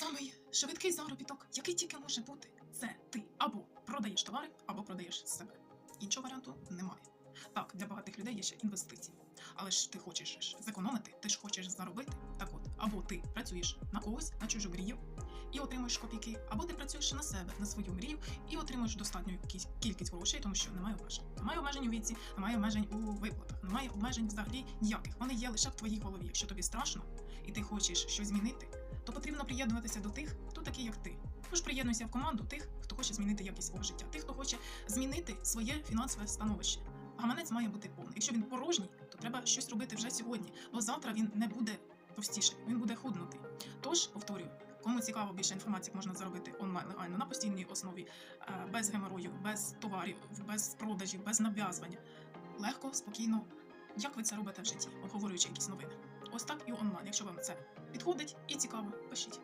Самий швидкий заробіток, який тільки може бути, це ти або продаєш товари, або продаєш себе. Іншого варіанту немає. Так, для багатих людей є ще інвестиції. Але ж ти хочеш ж зекономити, ти ж хочеш заробити. Так от, або ти працюєш на когось, на чужу мрію і отримуєш копійки, або ти працюєш на себе, на свою мрію і отримуєш достатню кількість грошей, тому що немає обмежень. Немає обмежень у віці, немає обмежень у виплатах, немає обмежень взагалі ніяких. Вони є лише в твоїй голові. Якщо тобі страшно і ти хочеш щось змінити, то потрібно приєднуватися до тих, хто такий, як ти. Тож приєднуйся в команду тих, хто хоче змінити якість свого життя, тих, хто хоче змінити своє фінансове становище. Гаманець має бути повний. Якщо він порожній, то треба щось робити вже сьогодні, бо завтра він не буде товстіший, він буде худнутий. Тож, повторюю, кому цікаво більше інформації, можна заробити онлайн легально на постійній основі, е, без геморою, без товарів, без продажів, без нав'язування. Легко, спокійно. Як ви це робите в житті, обговорюючи якісь новини? Ось так і онлайн. Якщо вам це підходить і цікаво, пишіть.